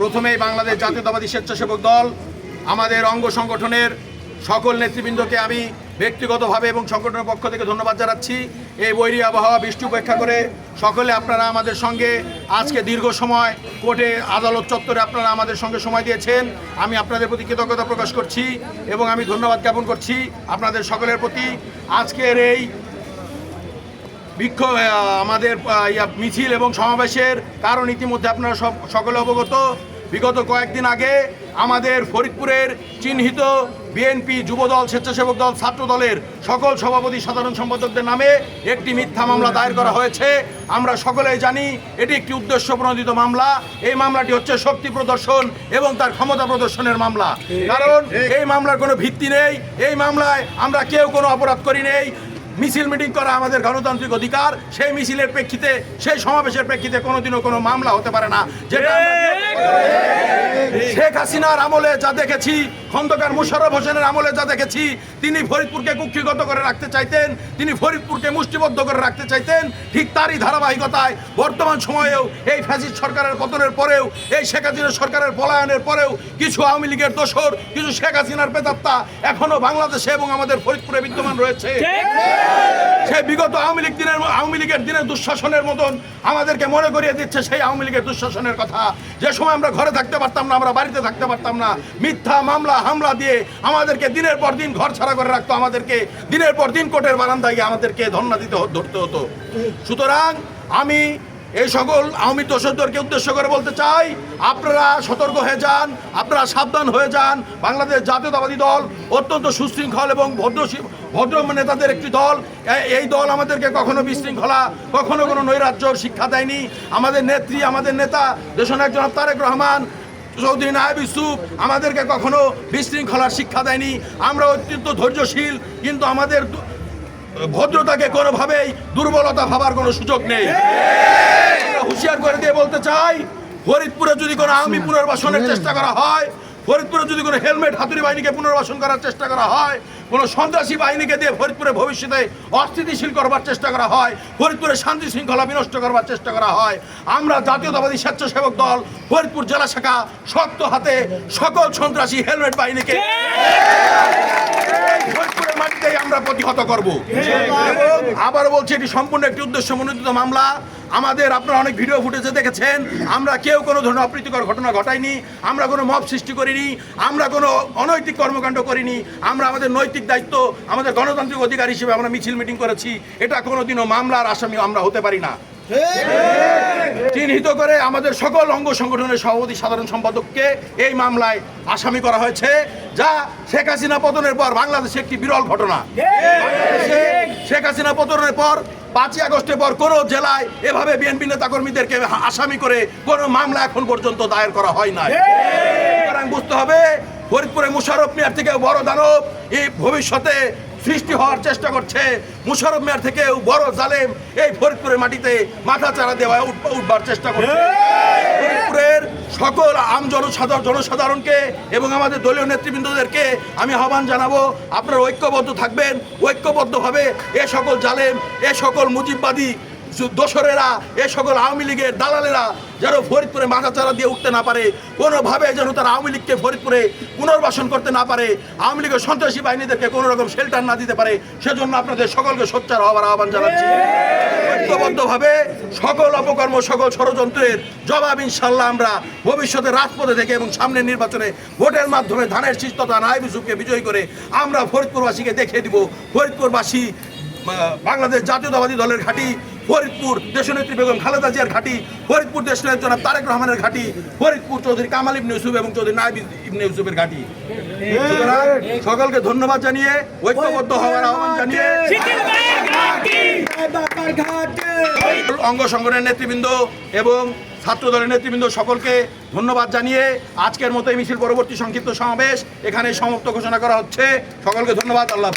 প্রথমেই বাংলাদেশ জাতীয়তাবাদী স্বেচ্ছাসেবক দল, আমাদের অঙ্গ সংগঠনের সকল নেতৃবৃন্দকে আমি ব্যক্তিগতভাবে এবং সংগঠনের পক্ষ থেকে ধন্যবাদ জানাচ্ছি। এই বৈরী আবহাওয়া বৃষ্টি উপেক্ষা করে সকলে আপনারা আমাদের সঙ্গে আজকে দীর্ঘ সময় কোর্টে আদালত চত্বরে আপনারা আমাদের সঙ্গে সময় দিয়েছেন। আমি আপনাদের প্রতি কৃতজ্ঞতা প্রকাশ করছি এবং আমি ধন্যবাদ জ্ঞাপন করছি আপনাদের সকলের প্রতি। আজকের এই বিক্ষোভ আমাদের মিছিল এবং সমাবেশের কারণ ইতিমধ্যে আপনারা সব, সকলে অবগত। বিগত কয়েকদিন আগে আমাদের ফরিদপুরের চিহ্নিত বিএনপি যুবদল, স্বেচ্ছাসেবক দল, ছাত্র দলের সকল সভাপতি, সাধারণ সম্পাদকদের নামে একটি মিথ্যা মামলা দায়ের করা হয়েছে। আমরা সকলেই জানি এটি একটি উদ্দেশ্য প্রণোদিত মামলা। এই মামলাটি হচ্ছে শক্তি প্রদর্শন এবং তার ক্ষমতা প্রদর্শনের মামলা। কারণ এই মামলার কোনো ভিত্তি নেই। এই মামলায় আমরা কেউ কোনো অপরাধ করি নেই। মিছিল মিটিং করা আমাদের গণতান্ত্রিক অধিকার সেই মিছিলের প্রেক্ষিতে সেই সমাবেশের প্রেক্ষিতে কোনোদিনও কোনো মামলা হতে পারে না। যেটা শেখ হাসিনার আমলে যা দেখেছি খন্দকার মুশারফ হোসেনের আমলে যা দেখেছি তিনি ফরিদপুরকে কুক্ষিগত করে রাখতে চাইতেন তিনি ফরিদপুরকে মুষ্টিবদ্ধ করে রাখতে চাইতেন ঠিক তারই ধারাবাহিকতায় বর্তমান সময়েও এই ফ্যাসিস্ট সরকারের পতনের পরেও এই শেখ হাসিনা সরকারের পলায়নের পরেও কিছু আওয়ামী লীগের দোষর কিছু শেখ হাসিনার পেতাত্তা এখনও বাংলাদেশে এবং আমাদের ফরিদপুরে বিদ্যমান রয়েছে। সেই বিগত আওয়ামী লীগ দিনের আওয়ামী লীগের দিনের দুঃশাসনের মতন আমাদেরকে মনে করিয়ে দিচ্ছে সেই আওয়ামী লীগের দুঃশাসনের কথা। যে সময় আমরা ঘরে থাকতে পারতাম না আমরা বাড়িতে থাকতে পারতাম না মিথ্যা মামলা হামলা দিয়ে আমাদেরকে দিনের পর দিন ঘর ছাড়া করে রাখতো আমাদেরকে। দিনের পর দিন কোর্টের বারান্দায় গিয়ে আমাদেরকে ধর্ণা দিতে ধরতে হতো। সুতরাং আমি এই সকল আওয়ামী দোষরদেরকে উদ্দেশ্য করে বলতে চাই, আপনারা সতর্ক হয়ে যান, আপনারা সাবধান হয়ে যান। বাংলাদেশ জাতীয়তাবাদী দল অত্যন্ত সুশৃঙ্খল এবং ভদ্র ভদ্র নেতাদের একটি দল। এই দল আমাদেরকে কখনো বিশৃঙ্খলা, কখনো কোনো নৈরাজ্য শিক্ষা দেয়নি। আমাদের নেত্রী, আমাদের নেতা, দেশনায়ক জনাব তারেক রহমান চৌধুরী নায়েব ইউসুফ আমাদেরকে কখনো বিশৃঙ্খলার শিক্ষা দেয়নি। আমরা অত্যন্ত ধৈর্যশীল কিন্তু আমাদের ভদ্রতাকে কোনোভাবেই দুর্বলতা ভাবার কোনো সুযোগ নেই। হুঁশিয়ার করে দিয়ে বলতে চাই ফরিদপুরে যদি কোনো আমি পুনর্বাসনের চেষ্টা করা হয় ফরিদপুরে যদি কোনো হেলমেট হাতুড়ি বাহিনীকে পুনর্বাসন করার চেষ্টা করা হয় কোনো সন্ত্রাসী বাহিনীকে দিয়ে ফরিদপুরে ভবিষ্যতে অস্থিতিশীল করবার চেষ্টা করা হয় ফরিদপুরে শান্তি শৃঙ্খলা বিনষ্ট করবার চেষ্টা করা হয় আমরা জাতীয়তাবাদী স্বেচ্ছাসেবক দল ফরিদপুর জেলা শাখা শক্ত হাতে সকল সন্ত্রাসী হেলমেট বাহিনীকে ফরিদপুরের মাটিতেই আমরা প্রতিহত করব। এবং আবার বলছি এটি সম্পূর্ণ একটি উদ্দেশ্য মনোনীত মামলা। আমাদের আপনারা অনেক ভিডিও ফুটেজে দেখেছেন। আমরা কেউ কোনো ধরনের অপ্রীতিকর ঘটনা ঘটাইনি। আমরা কোনো মব সৃষ্টি করিনি। আমরা কোনো অনৈতিক কর্মকাণ্ড করিনি। আমরা আমাদের নৈতিক দায়িত্ব আমাদের গণতান্ত্রিক অধিকার হিসেবে আমরা মিছিল মিটিং করেছি। এটা কোনোদিনও মামলার আসামি আমরা হতে পারি না। চিহ্নিত করে আমাদের সকল অঙ্গ সংগঠনের সভাপতি সাধারণ সম্পাদককে এই মামলায় আসামি করা হয়েছে যা শেখ হাসিনা পতনের পর বাংলাদেশে একটি বিরল ঘটনা। শেখ হাসিনা পতনের পর পাঁচই আগস্টের পর কোনো জেলায় এভাবে বিএনপি নেতাকর্মীদেরকে আসামি করে কোন মামলা এখন পর্যন্ত দায়ের করা হয় না বুঝতে হবে, ফরিদপুরে মুশারফ মিয়ার থেকে বড় দানব এই ভবিষ্যতে সৃষ্টি হওয়ার চেষ্টা করছে। মুশারফ মিয়ার থেকেও বড় জালেম এই ফরিদপুরের মাটিতে মাথা চারা দেওয়া উঠ- উঠবার চেষ্টা করছে। সকল আম জনসাধারণ জনসাধারণকে এবং আমাদের দলীয় নেতৃবৃন্দদেরকে আমি আহ্বান জানাব, আপনারা ঐক্যবদ্ধ থাকবেন। ঐক্যবদ্ধভাবে এ সকল জালেম, এ সকল মুজিববাদী দোসরেরা, এ সকল আওয়ামী লীগের দালালেরা যেন ফরিদপুরে মাথা চারা দিয়ে উঠতে না পারে, কোনোভাবে যেন তারা আওয়ামী লীগকে ফরিদপুরে পুনর্বাসন করতে না পারে, আওয়ামী লীগের সন্ত্রাসী বাহিনীদেরকে কোনো রকম শেল্টার না দিতে পারে, সেজন্য আপনাদের সকলকে সোচ্চার হওয়ার আহ্বান জানাচ্ছি। ঐক্যবদ্ধভাবে সকল অপকর্ম, সকল ষড়যন্ত্রের জবাব ইনশাল্লাহ আমরা ভবিষ্যতে রাজপথে থেকে এবং সামনের নির্বাচনে ভোটের মাধ্যমে ধানের শীষ তথা নায়ব ইউসুফকে বিজয়ী করে আমরা ফরিদপুরবাসীকে দেখিয়ে দিব। ফরিদপুরবাসী বাংলাদেশ জাতীয়তাবাদী দলের ঘাঁটি, ফরিদপুর দেশনেত্রী বেগম খালেদা জিয়ার ঘাঁটি, ফরিদপুর দেশনেত্রী জনাব তারেক রহমানের ঘাঁটি, ফরিদপুর চৌধুরী কামাল ইবনে ইউসুফ এবং চৌধুরী নাইব ইবনে ইউসুফের ঘাঁটি। সুতরাং সকলকে ধন্যবাদ জানিয়ে, ঐক্যবদ্ধ হওয়ার আহ্বান জানিয়ে অঙ্গ সংগঠনের নেতৃবৃন্দ এবং ছাত্র দলের নেতৃবৃন্দ সকলকে ধন্যবাদ জানিয়ে আজকের মতো এই মিছিল পরবর্তী সংক্ষিপ্ত সমাবেশ এখানে সমাপ্ত ঘোষণা করা হচ্ছে সকলকে ধন্যবাদ, আল্লাহ।